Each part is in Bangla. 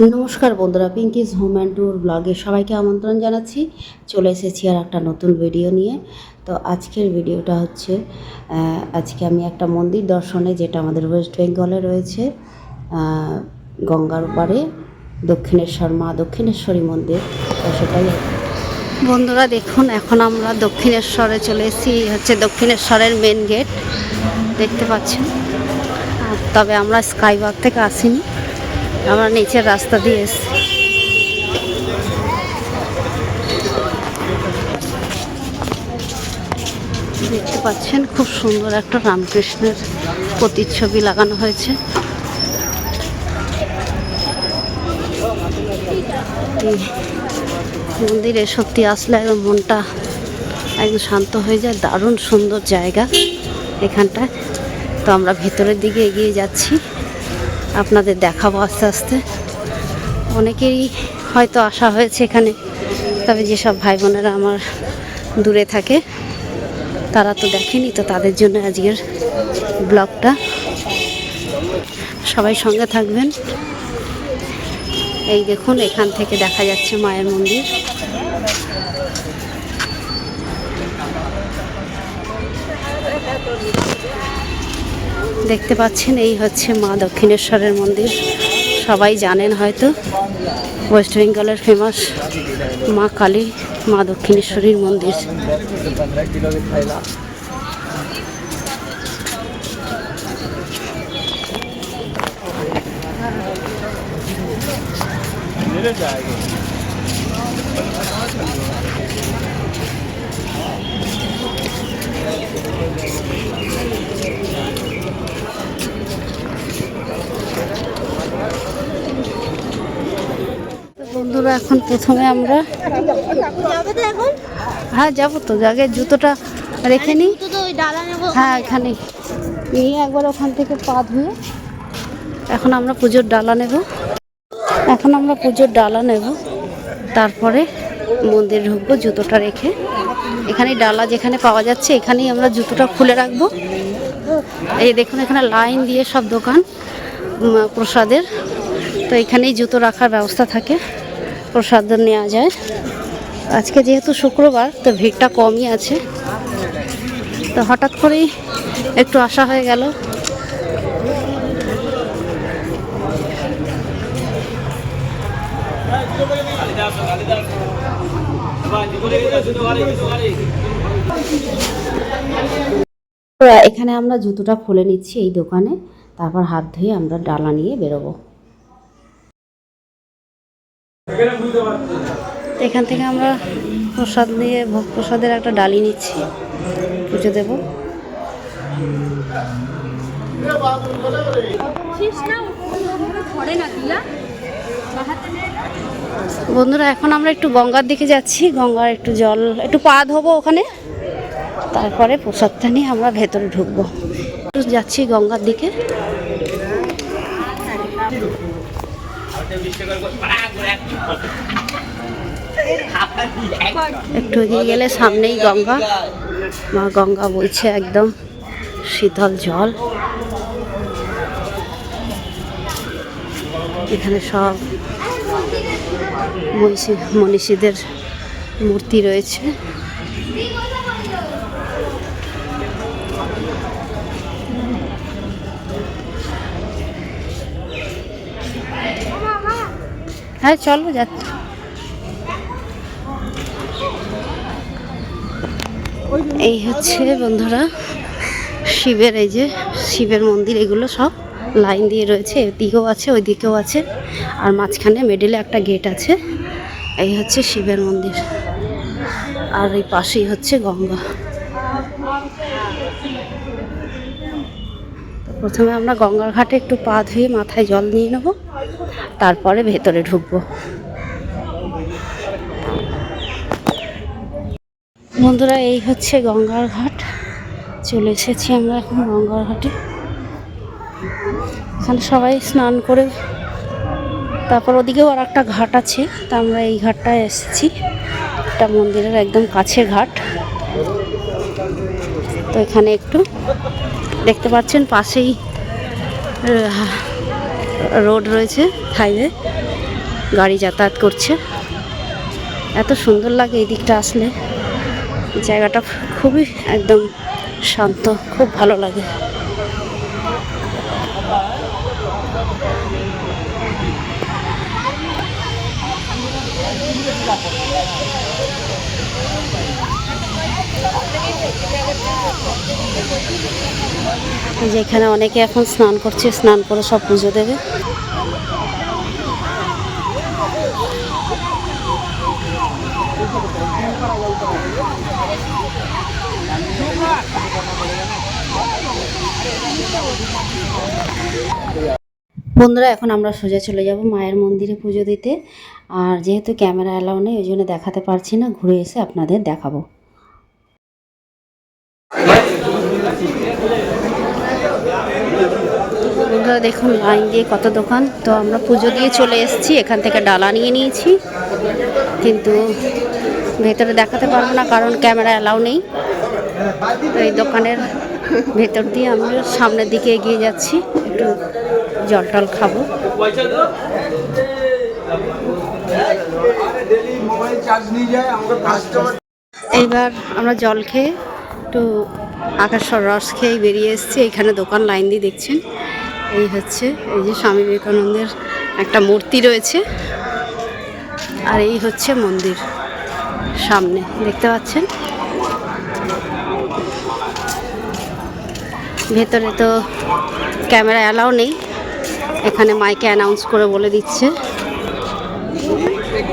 নমস্কার বন্ধুরা পিঙ্কিস হোম অ্যান্ড ট্যুর ব্লগে সবাইকে আমন্ত্রণ জানাচ্ছি। চলে এসেছি আর একটা নতুন ভিডিও নিয়ে। তো আজকের ভিডিওটা হচ্ছে আজকে আমি একটা মন্দির দর্শনে যেটা আমাদের ওয়েস্ট বেঙ্গলে রয়েছে গঙ্গার পাড়ে দক্ষিণেশ্বর, মা দক্ষিণেশ্বরী মন্দির। তো সেটাই বন্ধুরা, দেখুন, এখন আমরা দক্ষিণেশ্বরে চলে এসেছি। হচ্ছে দক্ষিণেশ্বরের মেন গেট দেখতে পাচ্ছেন? তবে আমরা স্কাইওয়াক থেকে আসিনি। আমরা নিচের রাস্তা দিয়ে এসেছি। দেখতে পাচ্ছেন খুব সুন্দর একটা রামকৃষ্ণের প্রতিচ্ছবি লাগানো হয়েছে। মন্দিরে সত্যি আসলে একদম মনটা একদম শান্ত হয়ে যায়, দারুণ সুন্দর জায়গা এখানটায়। তো আমরা ভেতরের দিকে এগিয়ে যাচ্ছি। আপনাদের দেখাবো আস্তে আস্তে। অনেকেরই হয়তো আসা হয়েছে এখানে, তবে যেসব ভাই বোনেরা আমার দূরে থাকে, তারা তো দেখেনি, তো তাদের জন্য আজকের ব্লগটা। সবাই সঙ্গে থাকবেন। এই দেখুন, এখান থেকে দেখা যাচ্ছে মায়ের মন্দির। দেখতে পাচ্ছেন এই হচ্ছে মা দক্ষিণেশ্বরের মন্দির সবাই জানেন হয়তো ওয়েস্ট বেঙ্গলের ফেমাস মা কালী মা দক্ষিণেশ্বরীর মন্দির पंद्रह किलो की थैला मेरे जाएगा বন্ধুরা এখন প্রথমে আমরা। হ্যাঁ যাব তো। আগে জুতোটা রেখে নিই। হ্যাঁ এখানে। নিয়ে একবার ওখান থেকে পা ধুয়ে এখন আমরা পুজোর ডালা নেব। এখন আমরা পুজোর ডালা নেব। তারপরে মন্দির ঢুকবো, জুতোটা রেখে। এখানে ডালা যেখানে পাওয়া যাচ্ছে, এখানেই আমরা জুতোটা খুলে রাখব। এই দেখুন, এখানে লাইন দিয়ে সব দোকান প্রসাদের। তো এখানেই জুতো রাখার ব্যবস্থা থাকে। প্রসাদ নেওয়া যায়। আজকে যেহেতু শুক্রবার, তো ভিড়টা কমই আছে। তো হঠাৎ করেই একটু আশা হয়ে গেল। এখানে আমরা জুতোটা খুলে নিচ্ছি এই দোকানে। তারপর হাত ধুয়ে আমরা ডালা নিয়ে বেরোবো। এখান থেকে আমরা প্রসাদ নিয়ে ভোগ প্রসাদের একটা ডালি নিচ্ছি। পুজো দেবো। বন্ধুরা, এখন আমরা একটু গঙ্গার দিকে যাচ্ছি। গঙ্গার একটু জল, একটু পা ধোবো ওখানে। তারপরে প্রসাদটা নিয়ে আমরা ভেতরে ঢুকবো। যাচ্ছি গঙ্গার দিকে। একটু এগিয়ে গেলে সামনেই গঙ্গা। মা গঙ্গা বইছে একদম শীতল জল। এখানে সব মনীষী মনীষীদের মূর্তি রয়েছে। হ্যাঁ চলো যাচ্ছি। এই হচ্ছে বন্ধুরা, শিবের এই যে শিবের মন্দির, এগুলো সব লাইন দিয়ে রয়েছে, এদিকেও আছে ওই দিকেও আছে, আর মাঝখানে মিডিলে একটা গেট আছে, এই হচ্ছে শিবের মন্দির, আর এই পাশেই হচ্ছে গঙ্গা। প্রথমে আমরা গঙ্গার ঘাটে একটু পা ধুয়ে মাথায় জল নিয়ে নেব, তারপরে ভেতরে ঢুকবো। বন্ধুরা, এই হচ্ছে গঙ্গার ঘাট। চলে এসেছি আমরা এখন গঙ্গার ঘাটে। এখানে সবাই স্নান করে, তারপর ওদিকেও আর একটা ঘাট আছে, তা আমরা এই ঘাটটায় এসেছি। একটা মন্দিরের একদম কাছের ঘাট। তো এখানে একটু দেখতে পাচ্ছেন পাশেই রোড রয়েছে হাইওয়ে। গাড়ি যাতায়াত করছে। এত সুন্দর লাগে এই দিকটা আসলে। জায়গাটা খুবই একদম শান্ত, খুব ভালো লাগে। এই যে এখানে অনেকে এখন স্নান করছে, স্নান করে সব পুজো দেবে। বন্ধুরা, এখন আমরা সোজা চলে যাব মায়ের মন্দিরে পুজো দিতে। আর যেহেতু ক্যামেরা অ্যালাউ নেই, ওই জন্য দেখাতে পারছি না। ঘুরে এসে আপনাদের দেখাবো। বন্ধুরা দেখুন লাইন দিয়ে কত দোকান। তো আমরা পুজো দিয়ে চলে এসেছি, এখান থেকে ডালা নিয়ে নিয়েছি। কিন্তু ভেতরে দেখাতে পারব না, কারণ ক্যামেরা অ্যালাউ নেই। তো এই দোকানের ভেতর দিয়ে আমরা সামনের দিকে এগিয়ে যাচ্ছি, একটু জল টল খাব। এইবার আমরা জল খেয়ে একটু আকাশের রস খেয়ে বেরিয়ে এসেছি, এখানে দোকান লাইন দিয়ে দেখছেন। এই হচ্ছে, এই যে স্বামী বিবেকানন্দের একটা মূর্তি রয়েছে। আর এই হচ্ছে মন্দির সামনে, দেখতে পাচ্ছেন? ভেতরে তো ক্যামেরা অ্যালাউ নেই, এখানে মাইকে অ্যানাউন্স করে বলে দিচ্ছে।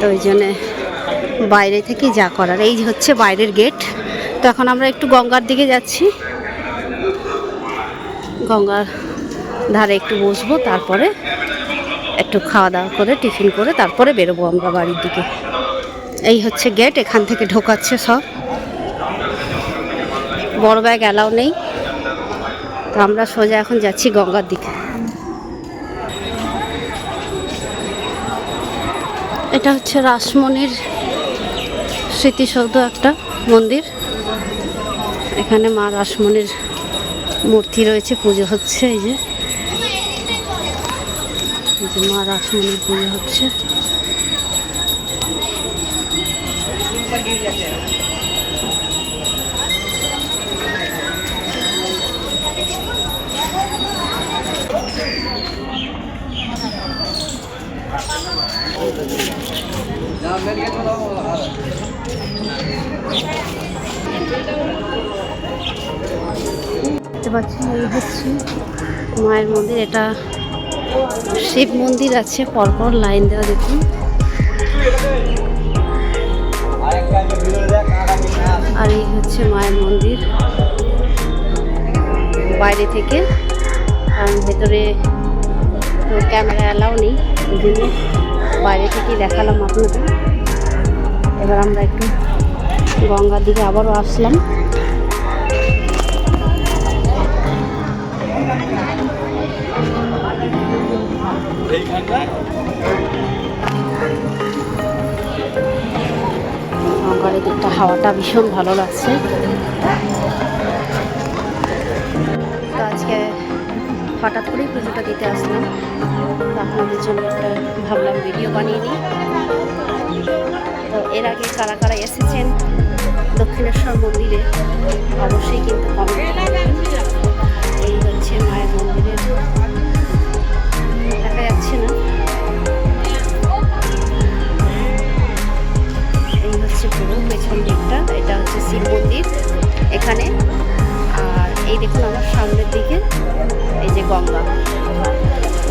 তো ওই জন্যে বাইরে থেকে যা করার, এই হচ্ছে বাইরের গেট। তো এখন আমরা একটু গঙ্গার দিকে যাচ্ছি। গঙ্গার ধারে একটু বসবো, তারপরে একটু খাওয়া দাওয়া করে, টিফিন করে, তারপরে বেরোবো আমরা বাড়ির দিকে। এই হচ্ছে গেট এখান থেকে ঢোকাচ্ছে সব। বড় ব্যাগ অ্যালাউ নেই। তো আমরা সোজা এখন যাচ্ছি গঙ্গার দিকে। এটা হচ্ছে রাসমণির স্মৃতিসৌধ একটা মন্দির। এখানে মা রাসমণির মূর্তি রয়েছে, পুজো হচ্ছে, এই যে। যে মা রাসমণির পুজো হচ্ছে। দেখতে হচ্ছে মায়ের মন্দির। এটা শিব মন্দির আছে, পরপর লাইন দেওয়া দেখুন। আর এই হচ্ছে মায়ের মন্দির। বাইরে থেকে, কারণ ভেতরে তো ক্যামেরা অ্যালাউ নেই ওই জন্য বাইরে থেকেই দেখালাম আপনাদের। এবার আমরা একটু গঙ্গার দিকে আবারও আসলাম। গঙ্গার দিকটা হাওয়াটা ভীষণ ভালো লাগছে। তো আজকে হঠাৎ করেই পুজোটা দিতে আসলাম। আপনাদের জন্য একটা ভাবলাম ভিডিও বানিয়ে নিই। তো এর আগে কারা কারা এসেছেন দক্ষিণেশ্বর মন্দিরে, অবশ্যই কিন্তু কমেন্ট এই হচ্ছে মায়ের মন্দিরের দেখা যাচ্ছে না। এই হচ্ছে পুরো পেছন দিকটা, এটা হচ্ছে শিব মন্দির এখানে। আর এই দেখুন আমার সামনের দিকে, এই যে গঙ্গা।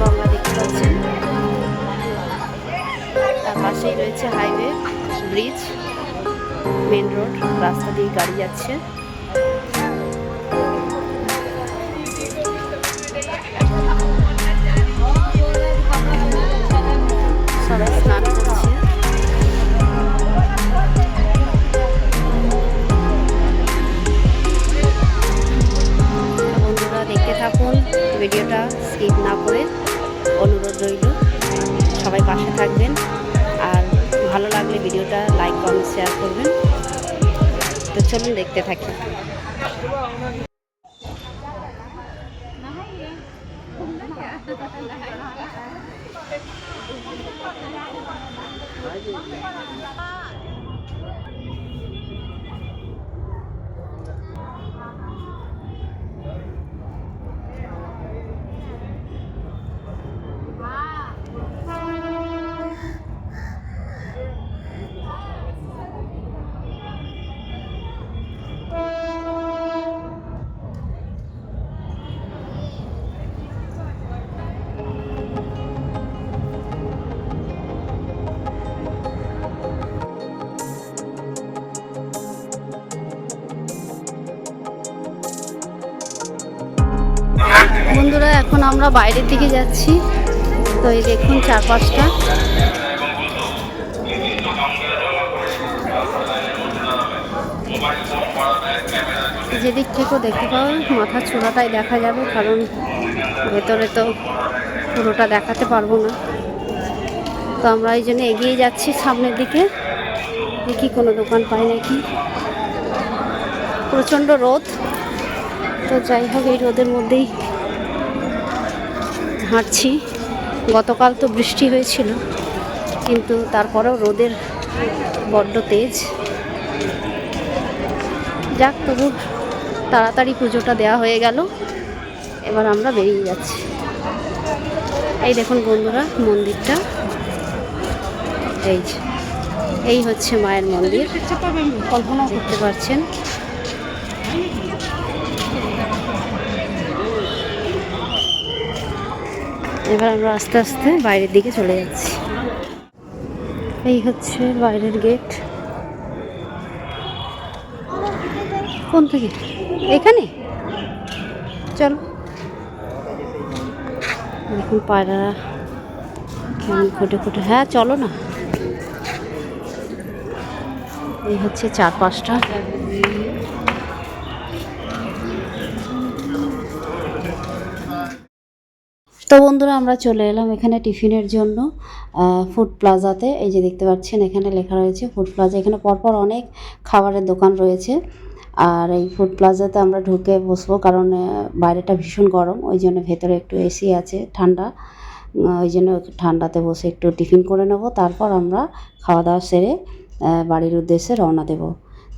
গঙ্গা দেখতে পাচ্ছেন। তার পাশেই রয়েছে হাইওয়ে ব্রিজ মেন রোড রাস্তা দিয়ে গাড়ি যাচ্ছে। Đấy gì? এখন আমরা বাইরের দিকে যাচ্ছি। তো এই দেখুন চারপাশটা। যেদিক থেকেও দেখতে পাবো মাথার চূড়াটাই দেখা যাবে, কারণ ভেতরে তো পুরোটা দেখাতে পারব না। তো আমরা এই জন্য এগিয়ে যাচ্ছি সামনের দিকে। দেখি কোনো দোকান পাই নাকি। প্রচণ্ড রোদ। তো যাই হোক, এই রোদের মধ্যেই হাঁটছি। গতকাল তো বৃষ্টি হয়েছিল, কিন্তু তারপরেও রোদের বড্ড তেজ। যাক তবু তাড়াতাড়ি পুজোটা দেওয়া হয়ে গেল, এবার আমরা বেরিয়ে যাচ্ছি। এই দেখুন বন্ধুরা, মন্দিরটা। এই এই হচ্ছে মায়ের মন্দির। কল্পনা করতে পারছেন। এবার আমরা আস্তে আস্তে বাইরের দিকে চলে যাচ্ছি। এই হচ্ছে বাইরের গেট কোন থেকে? এখানে? চলো। দেখুন পায়রারা কেমন ফুটে ফুটে হ্যাঁ চলো না। এই হচ্ছে চার তো বন্ধুরা, আমরা চলে এলাম এখানে টিফিনের জন্য ফুড প্লাজাতে এই যে দেখতে পাচ্ছেন, এখানে লেখা রয়েছে ফুড প্লাজা এখানে পরপর অনেক খাবারের দোকান রয়েছে। আর এই ফুড প্লাজাতে আমরা ঢুকে বসবো কারণ বাইরেটা ভীষণ গরম, ওই জন্য ভেতরে একটু এসি আছে, ঠান্ডা। ওই জন্য ঠান্ডাতে বসে একটু টিফিন করে নেব। তারপর আমরা খাওয়া দাওয়া সেরে বাড়ির উদ্দেশ্যে রওনা দেব।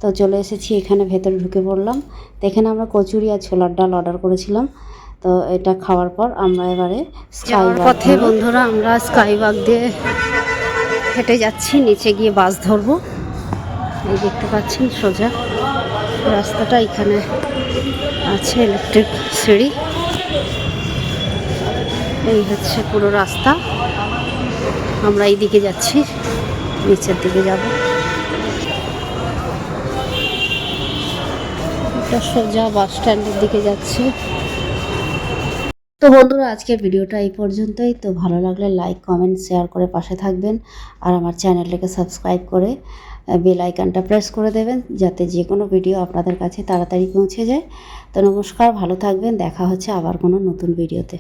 তো চলে এসেছি, এখানে ভেতরে ঢুকে পড়লাম। তো এখানে আমরা কচুরি আর ছোলার ডাল অর্ডার করেছিলাম। তো এটা খাওয়ার পর আমরা এবারে স্কাই পথে বন্ধুরা আমরা স্কাই ওয়াক দিয়ে হেঁটে যাচ্ছি নিচে গিয়ে বাস ধরবো। এই দেখতে পাচ্ছেন সোজা রাস্তাটা এখানে আছে ইলেকট্রিক সিঁড়ি। এই হচ্ছে পুরো রাস্তা। আমরা এই দিকে যাচ্ছি নিচের দিকে যাব। এটা সোজা বাস স্ট্যান্ডের দিকে যাচ্ছে। তো বন্ধুরা, আজকের ভিডিওটা এই পর্যন্তই। তো ভালো লাগলে লাইক কমেন্ট শেয়ার করে পাশে থাকবেন। আর আমার চ্যানেলটাকে সাবস্ক্রাইব করে বেল আইকনটা প্রেস করে দেবেন, যাতে যে কোনো ভিডিও আপনাদের কাছে তাড়াতাড়ি পৌঁছে যায়। তো নমস্কার, ভালো থাকবেন। দেখা হচ্ছে আবার কোনো নতুন ভিডিওতে